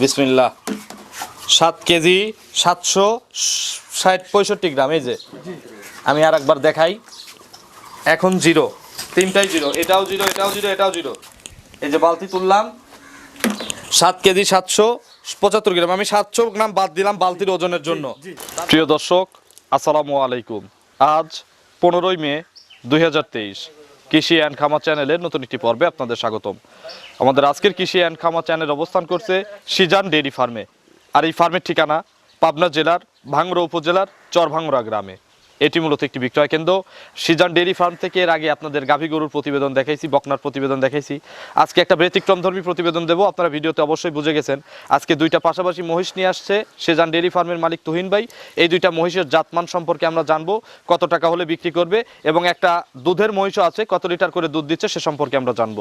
বিসমিল্লাহ। সাত কেজি সাতশো ষাট পঁয়ষট্টি গ্রাম এই যে। আমি আর একবার দেখাই। এখন জিরো। তিনটাই জিরো। এটাও জিরো এটাও জিরো এটাও জিরো। এই যে বালতি তুললাম। সাত কেজি সাতশো পঁচাত্তর গ্রাম। আমি সাতশো গ্রাম বাদ দিলাম বালতির ওজনের জন্য। প্রিয় দর্শক আসসালামু আলাইকুম। আজ পনেরোই মে দুই হাজার তেইশ। কৃষি অ্যান্ড খামার চ্যানেলের নতুন একটি পর্বে আপনাদের স্বাগতম। আমাদের আজকের কৃষি অ্যান্ড খামার চ্যানেল অবস্থান করছে সিজান ডেইরি ফার্মে। আর এই ফার্মের ঠিকানা পাবনা জেলার ভাঙ্গুড়া উপজেলার চরভাংরা গ্রামে। এটি মূলত একটি বিক্রয় কেন্দ্র। সিজান ডেইরি ফার্ম থেকে এর আগে আপনাদের গাভী গরুর প্রতিবেদন দেখাইছি, বকনার প্রতিবেদন দেখাইছি। আজকে একটা ব্যতিক্রমধর্মী প্রতিবেদন দেবো, আপনারা ভিডিওতে অবশ্যই বুঝে গেছেন। আজকে দুইটা পাশাপাশি মহিষ নিয়ে আসছে সিজান ডেইরি ফার্মের মালিক তুহিন ভাই। এই দুইটা মহিষের জাতমান সম্পর্কে আমরা জানব, কত টাকা হলে বিক্রি করবে এবং একটা দুধের মহিষও আছে, কত লিটার করে দুধ দিচ্ছে সে সম্পর্কে আমরা জানব।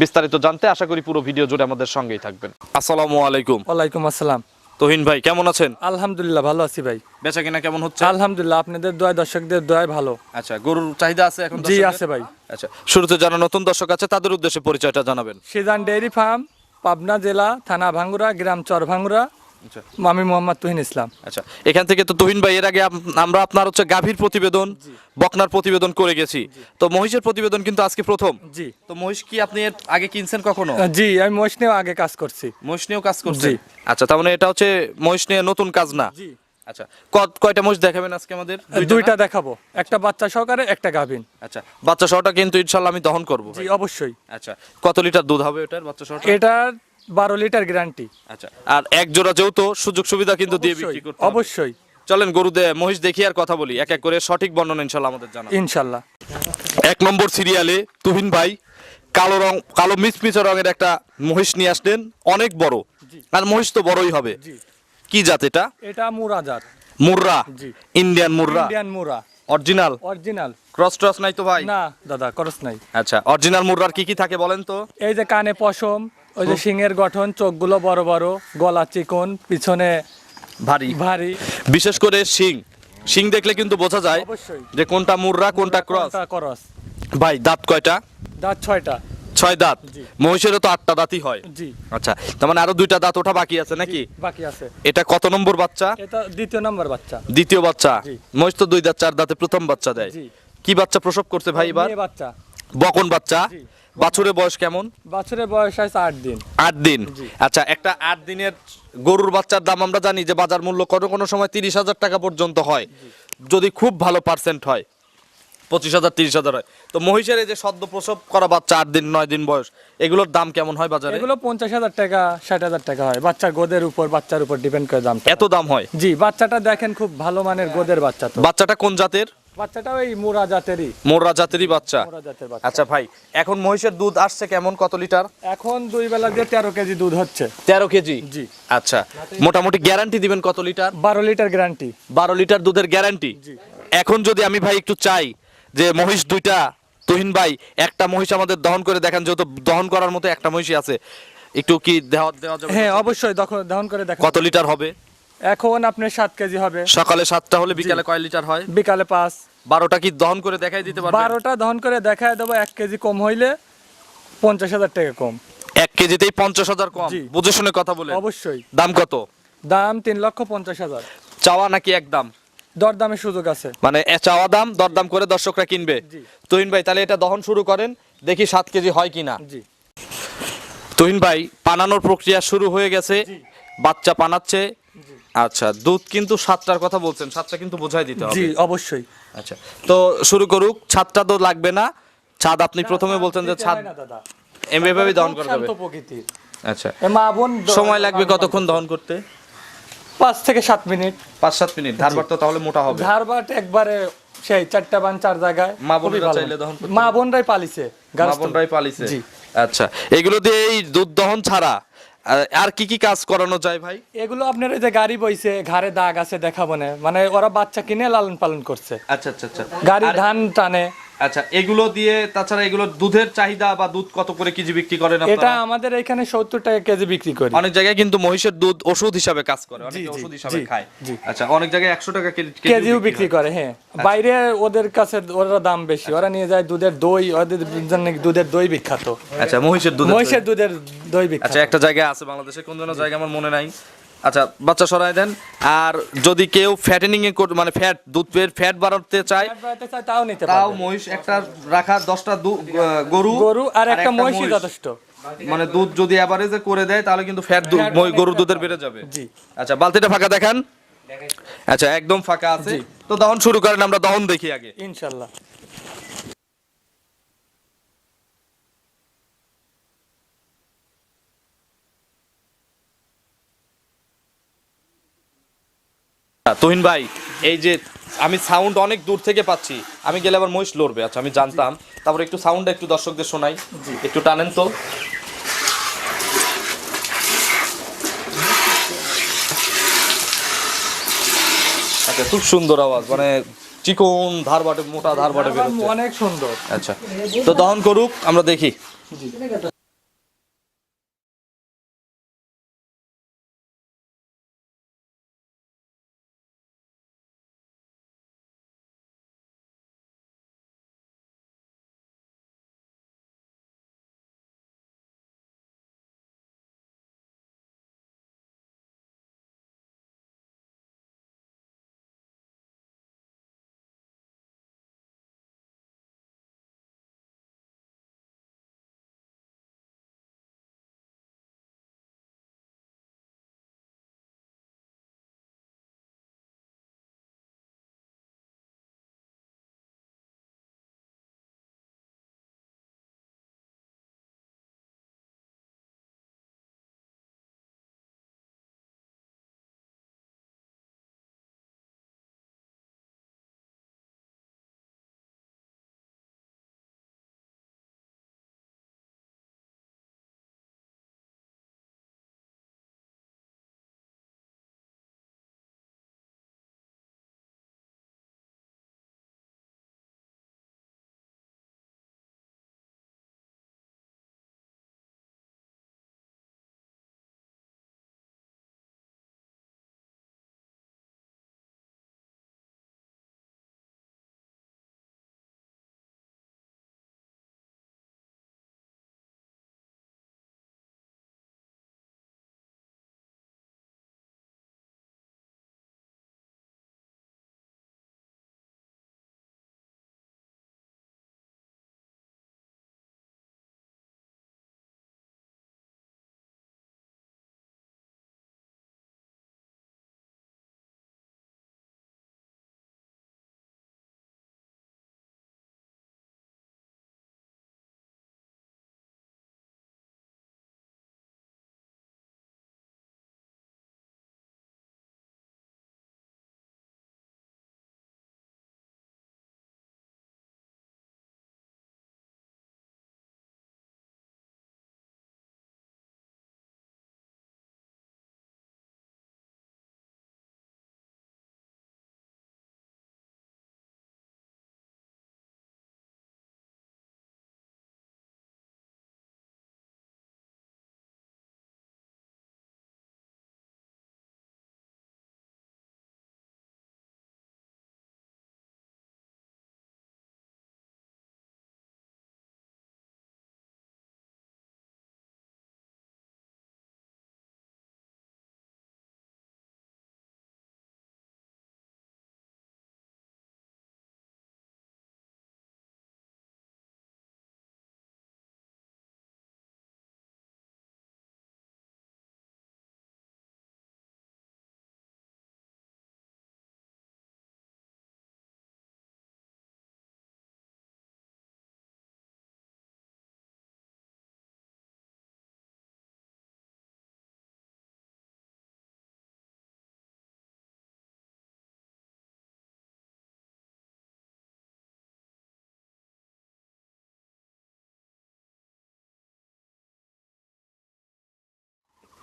বিস্তারিত জানতে আশা করি পুরো ভিডিও জুড়ে আমাদের সঙ্গেই থাকবেন। আসসালামু আলাইকুম। ওয়ালাইকুম আসসালাম। তুহিন ভাই কেমন আছেন? আলহামদুলিল্লাহ ভালো আছি ভাই। বেচা কিনা কেমন হচ্ছে? আলহামদুলিল্লাহ আপনাদের দোয়া দর্শকদের দোয়াই ভালো। আচ্ছা গরুর চাহিদা আছে এখন জি আছে ভাই। আচ্ছা শুরুতে যারা নতুন দর্শক আছে তাদের উদ্দেশ্যে পরিচয়টা জানাবেন। সিজান ডেইরি ফার্ম পাবনা জেলা থানা ভাঙ্গুরা গ্রাম চর ভাঙ্গুরা আমি মোহাম্মদ তুহিন ইসলাম। আচ্ছা এখান থেকে তো তুহিন ভাই এর আগে আমরা আপনার হচ্ছে গাভীর প্রতিবেদন বকনার প্রতিবেদন করে গেছি। তো মহিষের প্রতিবেদন কিন্তু আজকে প্রথম। জি। তো মহিষ কি আপনি এর আগে কিনছেন কখনো? জি আমি মহিষ নিয়েও আগে কাজ করছি। মহিষ নিয়েও কাজ করছেন? জি। আচ্ছা তার মানে এটা হচ্ছে মহিষ নিয়ে নতুন কাজ না? জি। আচ্ছা ক- কয়টা মহিষ দেখাবেন আজকে আমাদের? দুইটা দেখাবো। একটা বাচ্চা সহকারে একটা গাভিন। আচ্ছা বাচ্চা সহটা কিন্তু ইনশাল্লাহ আমি দহন করব জি অবশ্যই। আচ্ছা কত লিটার দুধ হবে ওটার বাচ্চা সহটা? এটার বারো লিটার গ্যারান্টি আচ্ছা আর এক জোড়া যেহেতু সুযোগ সুবিধা কিন্তু দিয়ে বিক্রি করতে হবে। অবশ্যই। চলেন গরু দে মহিষ দেখি আর কথা বলি। এক এক করে সঠিক বর্ণনা ইনশাল্লাহ আমাদের জানা ইনশাল্লাহ। এক নম্বর সিরিয়ালে তুহিন ভাই কালো রং কালো মিচমিচে রঙের একটা মহিষ নিয়ে আসলেন অনেক বড়। আর মহিষ তো বড়ই হবে। জি। কি জাত এটা? এটা মুরা জাত। মুর্রা? জি। Indian Murrah? Indian Murrah original original cross ট্রস নাই তো ভাই? না দাদা করস নাই। আচ্ছা অরিজিনাল মুর্রার কি কি থাকে বলেন তো? এই যে কানে পশম ওই যে শিঙের গঠন চোখগুলো বড় বড় গলা চিকন পিছনে ভারী। ভারী। বিশেষ করে শিং। শিং দেখলে কিন্তু বোঝা যায় অবশ্যই। যে কোনটা মুর্রা কোনটা ক্রস। করস। ভাই দাঁত কয়টা? দাঁত ছয়টা। ছয় দাঁত। মহিষেরও তো আটটা দাঁতই হয়। জি। আচ্ছা তার মানে আরও দুইটা দাঁত ওঠা বাকি আছে নাকি? বাকি আছে। এটা কত নম্বর বাচ্চা? এটা দ্বিতীয় নম্বর বাচ্চা। দ্বিতীয় বাচ্চা? মহিষ তো দুই দাঁত চার দাঁতে প্রথম বাচ্চা দেয়। কি বাচ্চা প্রসব করছে ভাই এবার? বাচ্চা। বকন বাচ্চা। বাছুরের বয়স কেমন? বাছুরের বয়স আছে আট দিন। আট দিন? আচ্ছা একটা আট দিনের গরুর বাচ্চার দাম আমরা জানি যে বাজার মূল্য কোনো কোনো সময় তিরিশ হাজার টাকা পর্যন্ত হয়। যদি খুব ভালো পার্সেন্ট হয় পঁচিশ হাজার তিরিশ হাজার হয়। তো মহিষের এই যে সদ্য প্রসব করা বাচ্চা আট দিন নয় দিন বয়স এগুলোর দাম কেমন হয় বাজারে? এগুলো পঞ্চাশ হাজার টাকা ষাট হাজার টাকা হয়। বাচ্চার গোদের উপর বাচ্চার উপর ডিপেন্ড করে দাম এত দাম হয়? জি বাচ্চাটা দেখেন খুব ভালো মানের গোদের বাচ্চা তো। বাচ্চাটা কোন জাতের? বাচ্চাটা ওই মুরা জাতেরই। মোররা জাতেরই বাচ্চা। মুরা আচ্ছা ভাই এখন মহিষের দুধ আসছে কেমন? কত লিটার? এখন দুই বেলা দিয়ে তেরো কেজি দুধ হচ্ছে। তেরো কেজি? জি। আচ্ছা মোটামুটি গ্যারান্টি দিবেন কত লিটার? বারো লিটার গ্যারান্টি। বারো লিটার দুধের গ্যারান্টি? জি। এখন যদি আমি ভাই একটু চাই যে মহিষ দুইটা তুহিন ভাই একটা মহিষ আমাদের দহন করে দেখান যেহেতু দহন করার মতো একটা মহিষই আছে একটু কি দেওয়া দেওয়া যাবে? হ্যাঁ অবশ্যই দহন করে দেখেন। কত লিটার হবে? এখন আপনার সাত কেজি হবে। সকালে সাতটা হলে বিকালে কয় লিটার হয়? বিকালে পাঁচ। বারোটা কি দহন করে দেখাই দিতে পারবে? বারোটা দহন করে দেখায় দেবো এক কেজি কম হইলে পঞ্চাশ হাজার টাকা কম। এক কেজিতেই পঞ্চাশ হাজার কম? জি। বুঝে শুনে কথা বলে অবশ্যই। দাম কত? দাম তিন লক্ষ পঞ্চাশ হাজার। চাওয়া নাকি একদম দর দামের সুযোগ আছে। মানে এ চাওয়া দাম দরদাম করে দর্শকরা কিনবে। জি। তুহিন ভাই তাহলে এটা দহন শুরু করেন দেখি সাত কেজি হয় কিনা। জি। তুহিন ভাই পানানোর প্রক্রিয়া শুরু হয়ে গেছে। বাচ্চা পানাচ্ছে আচ্ছা দুধ কিন্তু সাতটার কথা বলছেন সাতটা কিন্তু বোঝাই দিতে জি হবে অবশ্যই। আচ্ছা তো শুরু করুক ছাদটা তো লাগবে না। ছাদ আপনি প্রথমে বলতেন যে ছাদ এমএভাবে দহন করা যাবে। প্রকৃতির। আচ্ছা মা বোন সময় লাগবে কতক্ষণ দহন করতে? পাঁচ থেকে সাত মিনিট। পাঁচ সাত মিনিট ধারবার তো তাহলে মোটা হবে। ধারবাট একবারে সেই চারটা বান চার জায়গায় মা বোনেরা। চাইলে দহন করতে মা বোনরাই পালিছে মা বোনরাই পালিছে। জি। আচ্ছা এগুলো দিয়ে এই দুধ দহন ছাড়া আর- কি কি কাজ করানো যায় ভাই? এগুলো আপনার ওই যে গাড়ি বইছে ঘাড়ে দাগ আছে দেখাবো না। মানে ওরা বাচ্চা কিনে লালন পালন করছে। আচ্ছা আচ্ছা আচ্ছা। গাড়ি ধান টানে। আচ্ছা এগুলো দিয়ে তাছাড়া এগুলো দুধের চাহিদা বা দুধ কত করে কেজি বিক্রি করেন এটা আমাদের এখানে সত্তর টাকা কেজি বিক্রি করি। অনেক জায়গায় কিন্তু মহিষের দুধ ওষুধ হিসাবে কাজ করে অনেকে ওষুধ হিসাবে খায়। আচ্ছা অনেক জায়গায় একশো টাকা কেজিও বিক্রি করে হ্যাঁ। বাইরে ওদের কাছে ওরা দাম বেশি ওরা নিয়ে যায় দুধের দই ওদের জন্য দুধের দই বিখ্যাত। আচ্ছা মহিষের দুধ মহিষের দুধের দই বিখ্যাত। আচ্ছা একটা জায়গায় আছে বাংলাদেশে কোন জায়গা আমার মনে নাই। আচ্ছা বাচ্চা সরাই দেন। আর যদি কেউ ফ্যাটেনিং এ মানে ফ্যাট দুধ পেয়ের ফ্যাট বাড়াতে চায় তাও নিতে তাও মহিষ একটা রাখা দশটা গরু গরু আর একটা মহিষই যথেষ্ট। মানে দুধ যদি অ্যাভারেজে করে দেয় তাহলে কিন্তু ফ্যাট গরুর দুধের বেড়ে যাবে। জি। আচ্ছা বালতিটা ফাঁকা দেখান। আচ্ছা একদম ফাঁকা আছে। তো দহন শুরু করেন আমরা দহন দেখি আগে। ইনশাল্লাহ। তুহিন ভাই এই যে আমি সাউন্ড অনেক দূর থেকে পাচ্ছি। আমি গেলে আবার মহিষ লড়বে। আচ্ছা আমি জানতাম। তারপর একটু সাউন্ডটা একটু দর্শকদের শোনাই। একটু টানেন তো। আচ্ছা খুব সুন্দর আওয়াজ। মানে চিকন ধার বাটে মোটা ধার বাটে অনেক সুন্দর। আচ্ছা তো দহন করুক আমরা দেখি।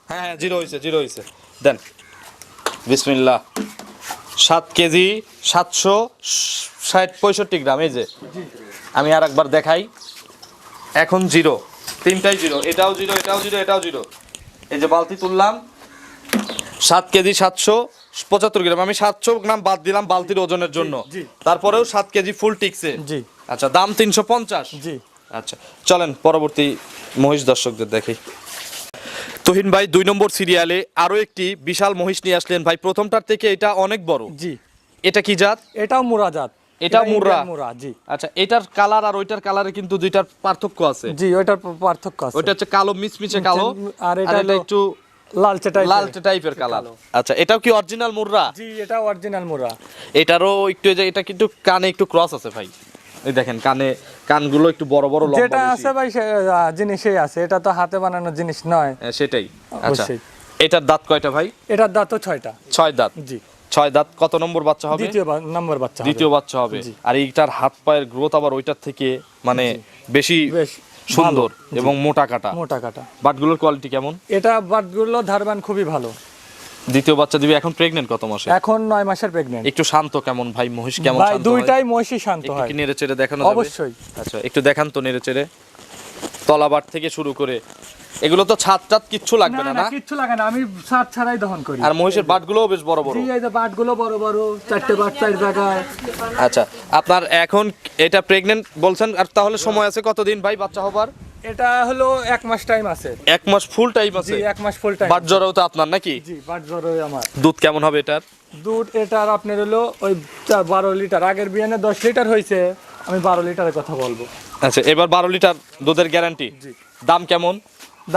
হ্যাঁ হ্যাঁ জিরো হয়েছে জিরো হয়েছে দেন। বিসমিল্লাহ। সাত কেজি সাতশো ষাট পঁয়ষট্টি গ্রাম এই যে। আমি আর একবার দেখাই। এখন জিরো। তিনটাই জিরো। এটাও জিরো এটাও জিরো এটাও জিরো। এই যে বালতি তুললাম। সাত কেজি সাতশো পঁচাত্তর গ্রাম। আমি সাতশো গ্রাম বাদ দিলাম বালতির ওজনের জন্য। তারপরেও সাত কেজি ফুল টিকছে। জি। আচ্ছা দাম তিনশো পঞ্চাশ। জি। আচ্ছা চলেন পরবর্তী মহিষ দর্শকদের দেখি তুহিন ভাই দুই নম্বর সিরিয়ালে আরও একটি বিশাল মহিষ নিয়ে আসলেন ভাই। প্রথমটার থেকে এটা অনেক বড়। জি। এটা কি জাত? এটাও মুরা জাত। এটা? Indian মুর্রা জি। আচ্ছা এটার কালার আর ওইটার কালারে কিন্তু দুইটার পার্থক্য আছে? জি ওইটার পার্থক্য আছে। ওইটা হচ্ছে কালো মিচমিচে কালো আর এটা একটু লালচে টাইপের লালচে টাইপের কালার। আচ্ছা এটাও কি অরিজিনাল মুরা? জি এটা অরিজিনাল মুরা। এটারও একটু এই যে এটা কিন্তু কানে একটু ক্রস আছে ভাই। এই দেখেন কানে কানগুলো একটু বড় বড় লম্বা যেটা আছে ভাই জিনিসই আছে। এটা তো হাতে বানানো জিনিস নয়। হ্যাঁ, সেটাই। আচ্ছা এটার দাঁত কয়টা ভাই? এটার দাঁত তো ছয়টা। ছয় দাঁত? জি। ছয় দাঁত কত নম্বর বাচ্চা হবে? দ্বিতীয় নম্বর বাচ্চা। দ্বিতীয় বাচ্চা হবে। আর এইটার হাত পায়ের গ্রোথ আবার ওইটার থেকে মানে বেশি বেশ সুন্দর এবং মোটা কাটা। মোটা কাটা। বাটগুলোর কোয়ালিটি কেমন? এটা বাটগুলো ধারবান খুবই ভালো। দ্বিতীয় বাচ্চা দিবে এখন প্রেগনেন্ট কত মাসে? এখন নয় মাসের প্রেগনেন্ট একটু শান্ত কেমন ভাই? মহিষ কেমন শান্ত ভাই দুইটাই মহিষই শান্ত হয়। কি নেড়ে চেড়ে দেখানো যাবে? অবশ্যই। আচ্ছা একটু দেখান তো নেড়ে চেড়ে। তলাবাট থেকে শুরু করে। এগুলো তো ছাদ টাত কিচ্ছু লাগবে না না কিচ্ছু লাগে না। আমি সার ছাড়াই দহন করি। আর মহিষের বাটগুলোও বেশ বড় বড়। এই যে বাটগুলো বড় বড় চারটে বাট চার জায়গায়। আচ্ছা আপনার এখন এটা প্রেগনেন্ট বলছেন আর তাহলে সময় আছে কতদিন ভাই বাচ্চা হবার? এটা হলো এক মাস টাইম আছে। এক মাস ফুল টাইম আছে? জি এক মাস ফুল টাইম বাট জ্বরও তো আপনার নাকি? জি বাট জরোই আমার। দুধ কেমন হবে এটার? দুধ এটার আপনার হলো ওই বারো লিটার আগের বিয়ানে দশ লিটার হয়েছে। আমি বারো লিটারের কথা বলব। আচ্ছা এবার বারো লিটার দুধের গ্যারান্টি জি। দাম কেমন?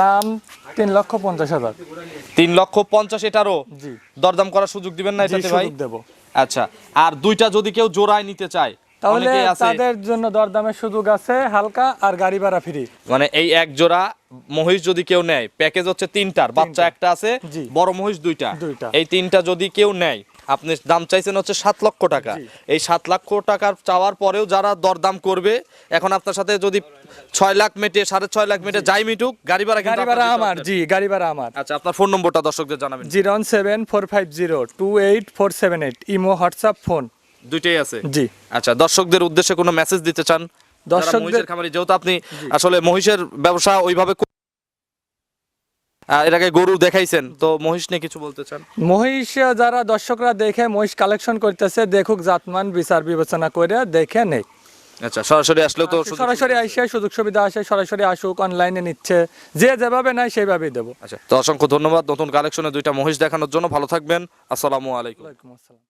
দাম তিন লক্ষ পঞ্চাশ হাজার। তিন লক্ষ পঞ্চাশ এটারও? জি। দরদাম করার সুযোগ দিবেন না এটাতে ভাই? দেবো। আচ্ছা আর দুইটা যদি কেউ জোড়ায় নিতে চায় তাহলে তাদের জন্য দরদামের সুযোগ আছে হালকা আর গাড়ি ভাড়া ফ্রি মানে এই এক জোড়া মহিষ যদি কেউ নেয় প্যাকেজ হচ্ছে তিনটার বাচ্চা একটা আছে বড় মহিষ দুইটা। এই তিনটা যদি কেউ নেয় আপনি দাম চাইছেন হচ্ছে সাত লক্ষ টাকা। এই সাত লক্ষ টাকার চাওয়ার পরেও যারা দরদাম করবে এখন আপনার সাথে যদি ছয় লাখ মেটে সাড়ে ছয় লাখ মেটে যাই মিটুক গাড়ি ভাড়া গাড়ি ভাড়া আমার জি। গাড়ি ভাড়া আমার। আচ্ছা আপনার ফোন নম্বরটা দর্শকদের জানাবেন। Zero seven four five zero two eight four seven eight imo WhatsApp phone. দুইটাই আছে? জি। আচ্ছা দর্শকদের উদ্দেশ্যে কোনো মেসেজ দিতে চান? দর্শকদের- খামারি যেহেতু আপনি আসলে মহিষের ব্যবসা ওইভাবে এর আগে গরু দেখাইছেন তো মহিষ নিয়ে কিছু বলতে চান? মহিষ যারা দর্শকরা দেখে মহিষ কালেকশন করতেছে দেখুক জাতমান বিচার বিবেচনা করে দেখে নেই। আচ্ছা সরাসরি আসলেও তো সুযোগ- সরাসরি আইসে সুযোগ সুবিধা আসে সরাসরি আসুক অনলাইনে নিচ্ছে যে যেভাবে সেইভাবেই দেবো। আচ্ছা তো অসংখ্য ধন্যবাদ নতুন কালেকশনে দুইটা মহিষ দেখানোর জন্য। ভালো থাকবেন আসসালামু আলাইকুম। আসসালাম।